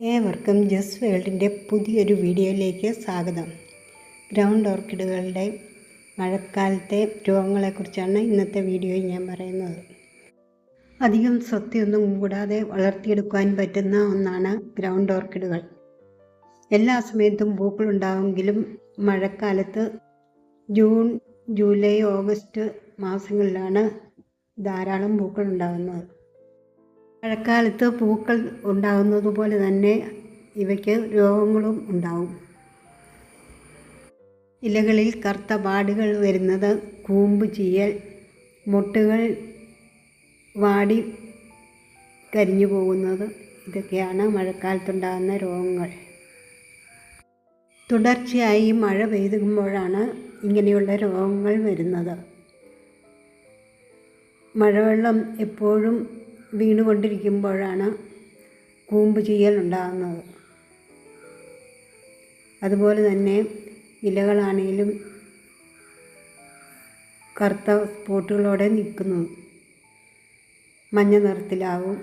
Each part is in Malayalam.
ഏവർക്കും ജസ് വേൾഡിന്റെ പുതിയൊരു വീഡിയോയിലേക്ക് സ്വാഗതം. ഗ്രൗണ്ട് ഓർക്കിഡുകളുടെ മഴക്കാലത്തെ രോഗങ്ങളെക്കുറിച്ചാണ് ഇന്നത്തെ വീഡിയോ ഞാൻ പറയുന്നത്. അധികം സ്വത്തിയൊന്നും കൂടാതെ വളർത്തിയെടുക്കാൻ പറ്റുന്ന ഒന്നാണ് ഗ്രൗണ്ട് ഓർക്കിഡുകൾ. എല്ലാ സമയത്തും പൂക്കളുണ്ടാവുമെങ്കിലും മഴക്കാലത്ത് ജൂൺ ജൂലൈ ഓഗസ്റ്റ് മാസങ്ങളിലാണ് ധാരാളം പൂക്കളുണ്ടാകുന്നത് മഴക്കാലത്ത് പൂക്കൾ ഉണ്ടാകുന്നത് പോലെ തന്നെ ഇവയ്ക്ക് രോഗങ്ങളും ഉണ്ടാവും. ഇലകളിൽ കറുത്ത പാടുകൾ വരുന്നത് കൂമ്പ് ചീയൽ മുട്ടുകൾ വാടി കരിഞ്ഞു പോകുന്നത് ഇതൊക്കെയാണ് മഴക്കാലത്തുണ്ടാകുന്ന രോഗങ്ങൾ. തുടർച്ചയായി മഴ പെയ്തുമ്പോഴാണ് ഇങ്ങനെയുള്ള രോഗങ്ങൾ വരുന്നത്. മഴവെള്ളം എപ്പോഴും വീണുകൊണ്ടിരിക്കുമ്പോഴാണ് കൂമ്പ് ചെയ്യൽ ഉണ്ടാകുന്നത് അതുപോലെ തന്നെ ഇലകളാണെങ്കിലും കറുത്ത സ്പോട്ടുകളോടെ നിൽക്കുന്നു മഞ്ഞ നിറത്തിലാവും.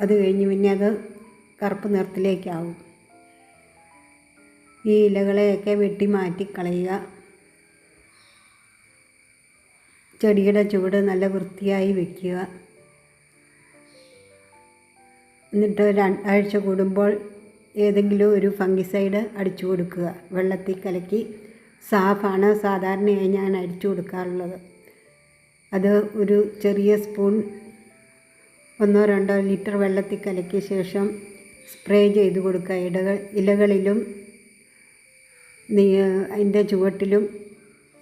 അത് കഴിഞ്ഞ് പിന്നെ അത് കറുപ്പ് നിറത്തിലേക്കാവും. ഈ ഇലകളെയൊക്കെ വെട്ടി മാറ്റി കളയുക ചെടിയുടെ ചുവട് നല്ല വൃത്തിയായി വയ്ക്കുക എന്നിട്ട് രണ്ടാഴ്ച കൂടുമ്പോൾ ഏതെങ്കിലും ഒരു ഫംഗിസൈഡ് അടിച്ചു കൊടുക്കുക. വെള്ളത്തിൽ കലക്കി. സാഫാണ് സാധാരണയായി ഞാൻ അടിച്ചു കൊടുക്കാറുള്ളത്. അത് ഒരു ചെറിയ സ്പൂൺ ഒന്നോ രണ്ടോ ലിറ്റർ വെള്ളത്തിൽ കലക്കിയ ശേഷം സ്പ്രേ ചെയ്ത് കൊടുക്കുക. ഇടകൾ ഇലകളിലും അതിന്റെ ചുവട്ടിലും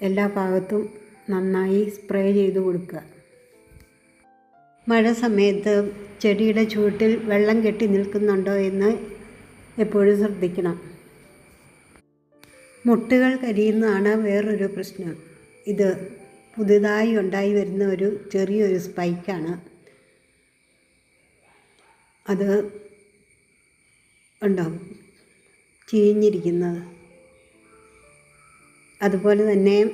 എല്ലാ ഭാഗത്തും നന്നായി സ്പ്രേ ചെയ്ത് കൊടുക്കുക. മഴ സമയത്ത് ചെടിയുടെ ചുവട്ടിൽ വെള്ളം കെട്ടി നിൽക്കുന്നുണ്ടോ എന്ന് എപ്പോഴും ശ്രദ്ധിക്കണം. മുട്ടുകൾ കരിയുന്നതാണ് വേറൊരു പ്രശ്നം. ഇത് പുതുതായി ഉണ്ടായി വരുന്ന ഒരു ചെറിയൊരു സ്പൈക്കാണ്. അത് ഉണ്ടാവും ചീഞ്ഞിരിക്കുന്നത്. അതുപോലെ തന്നെ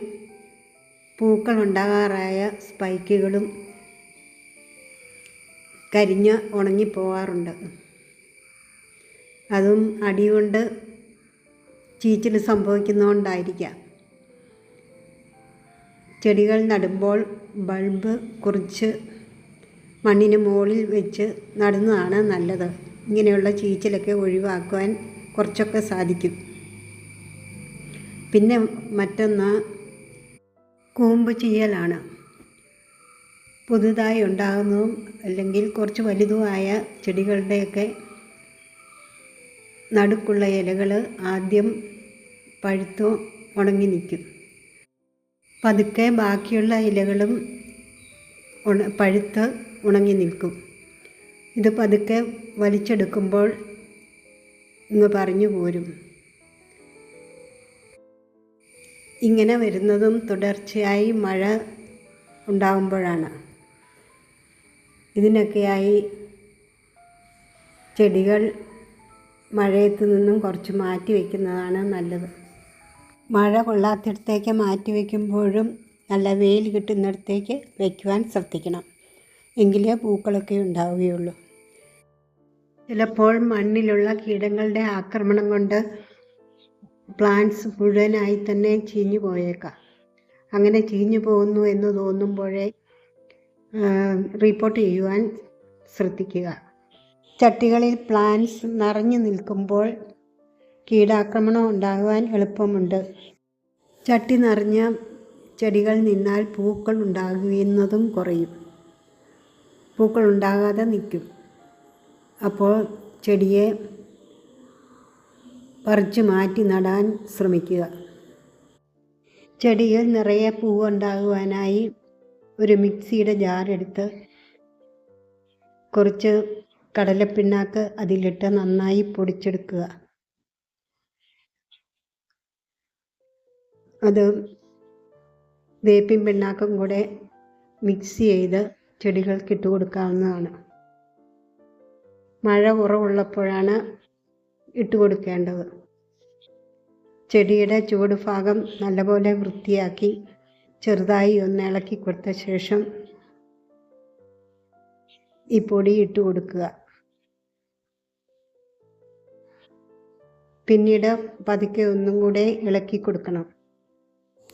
പൂക്കളുണ്ടാകാറായ സ്പൈക്കുകളും കരിഞ്ഞ് ഉണങ്ങിപ്പോവാറുണ്ട്. അതും അടികൊണ്ട് ചീച്ചിൽ സംഭവിക്കുന്നതുകൊണ്ടായിരിക്കാം ചെടികൾ നടുമ്പോൾ ബൾബ് കുറിച്ച് മണ്ണിന് മുകളിൽ വെച്ച് നടുന്നതാണ് നല്ലത്. ഇങ്ങനെയുള്ള ചീച്ചിലൊക്കെ ഒഴിവാക്കുവാൻ കുറച്ചൊക്കെ സാധിക്കും. പിന്നെ മറ്റൊന്ന് കൂമ്പ് ചെയ്യലാണ് പുതുതായി ഉണ്ടാകുന്നതും അല്ലെങ്കിൽ കുറച്ച് വലുതുമായ ചെടികളുടെയൊക്കെ നടുക്കുള്ള ഇലകൾ ആദ്യം പഴുത്തോ ഉണങ്ങി നിൽക്കും. പതുക്കെ ബാക്കിയുള്ള ഇലകളും ഉണ പഴുത്ത് ഉണങ്ങി നിൽക്കും. ഇത് പതുക്കെ വലിച്ചെടുക്കുമ്പോൾ ഇങ്ങ് പറഞ്ഞു പോരും. ഇങ്ങനെ വരുന്നതും തുടർച്ചയായി മഴ ഉണ്ടാകുമ്പോഴാണ് ഇതിനൊക്കെയായി ചെടികൾ മഴയത്ത് നിന്നും കുറച്ച് മാറ്റി വയ്ക്കുന്നതാണ് നല്ലത്. മഴ കൊള്ളാത്തിടത്തേക്ക് മാറ്റി വയ്ക്കുമ്പോഴും നല്ല വെയിൽ കിട്ടുന്നിടത്തേക്ക് വയ്ക്കുവാൻ ശ്രദ്ധിക്കണം. എങ്കിലേ പൂക്കളൊക്കെ ഉണ്ടാവുകയുള്ളൂ. ചിലപ്പോൾ മണ്ണിലുള്ള കീടങ്ങളുടെ ആക്രമണം കൊണ്ട് പ്ലാന്റ്സ് മുഴുവനായി തന്നെ ചീഞ്ഞു പോയേക്കാം അങ്ങനെ ചീഞ്ഞു പോകുന്നു എന്ന് തോന്നുമ്പോഴേ റിപ്പോർട്ട് ചെയ്യുവാൻ ശ്രദ്ധിക്കുക. ചട്ടികളിൽ പ്ലാന്റ്സ് നിറഞ്ഞു നിൽക്കുമ്പോൾ കീടാക്രമണം ഉണ്ടാകുവാൻ എളുപ്പമുണ്ട്. ചട്ടി നിറഞ്ഞ ചെടികൾ നിന്നാൽ പൂക്കൾ ഉണ്ടാകുന്നതും കുറയും. പൂക്കൾ ഉണ്ടാകാതെ നിൽക്കും. അപ്പോൾ ചെടിയെ പറിച്ചു മാറ്റി നടാൻ ശ്രമിക്കുക. ചെടിയിൽ നിറയെ പൂവുണ്ടാകുവാനായി ഒരു മിക്സിയുടെ ജാറെടുത്ത് കുറച്ച് കടലപ്പിണ്ണാക്ക് അതിലിട്ട് നന്നായി പൊടിച്ചെടുക്കുക. അത് വേപ്പിൻ പിണ്ണാക്കും കൂടെ മിക്സ് ചെയ്ത് ചെടികൾക്ക് ഇട്ട് കൊടുക്കാവുന്നതാണ്. മഴ കുറവുള്ളപ്പോഴാണ് ഇട്ട് കൊടുക്കേണ്ടത്. ചെടിയുടെ ചുവട് ഭാഗം നല്ലപോലെ വൃത്തിയാക്കി ചെറുതായി ഒന്ന് ഇളക്കി കൊടുത്ത ശേഷം ഈ പൊടി ഇട്ട് കൊടുക്കുക. പിന്നീട് പതുക്കെ ഒന്നും കൂടെ ഇളക്കി കൊടുക്കണം.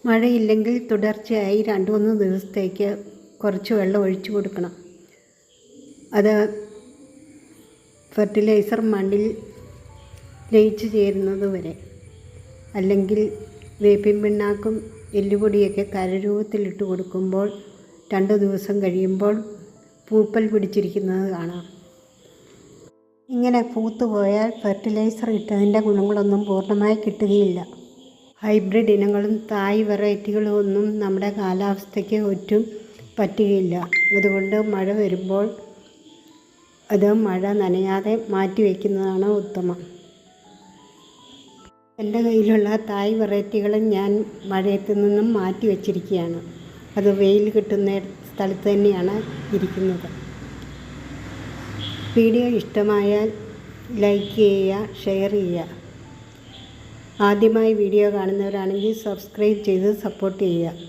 മഴയില്ലെങ്കിൽ തുടർച്ചയായി രണ്ട് മൂന്ന് ദിവസത്തേക്ക് കുറച്ച് വെള്ളം ഒഴിച്ചു കൊടുക്കണം. അത് ഫെർട്ടിലൈസർ മണ്ണിൽ ലയിച്ചു ചേരുന്നത് വരെ. അല്ലെങ്കിൽ വേപ്പിൻ പിണ്ണാക്കും എല്ലുപൊടിയൊക്കെ കരരൂപത്തിലിട്ട് കൊടുക്കുമ്പോൾ രണ്ട് ദിവസം കഴിയുമ്പോൾ പൂപ്പൽ പിടിച്ചിരിക്കുന്നത് കാണാം. ഇങ്ങനെ പൂത്തുപോയാൽ ഫെർട്ടിലൈസർ ഇട്ടതിന്റെ ഗുണങ്ങളൊന്നും പൂർണമായി കിട്ടുകയില്ല. ഹൈബ്രിഡ് ഇനങ്ങളും തായ് വെറൈറ്റികളും ഒന്നും നമ്മുടെ കാലാവസ്ഥയ്ക്ക് ഒറ്റും പറ്റുകയില്ല. അതുകൊണ്ട് മഴ വരുമ്പോൾ അത് മഴ നനയാതെ മാറ്റി വയ്ക്കുന്നതാണ് ഉത്തമം. എന്റെ കയ്യിലുള്ള തായ് വെറൈറ്റികളും ഞാൻ മഴയത്ത് നിന്നും മാറ്റി വച്ചിരിക്കുകയാണ്. അത് വെയിൽ കിട്ടുന്ന സ്ഥലത്ത് തന്നെയാണ് ഇരിക്കുന്നത്. വീഡിയോ ഇഷ്ടമായാൽ ലൈക്ക് ചെയ്യുക ഷെയർ ചെയ്യുക. ആദ്യമായി വീഡിയോ കാണുന്നവരാണെങ്കിൽ സബ്സ്ക്രൈബ് ചെയ്ത് സപ്പോർട്ട് ചെയ്യുക.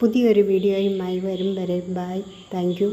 പുതിയൊരു വീഡിയോയുമായി വരും വരെ ബായ് താങ്ക്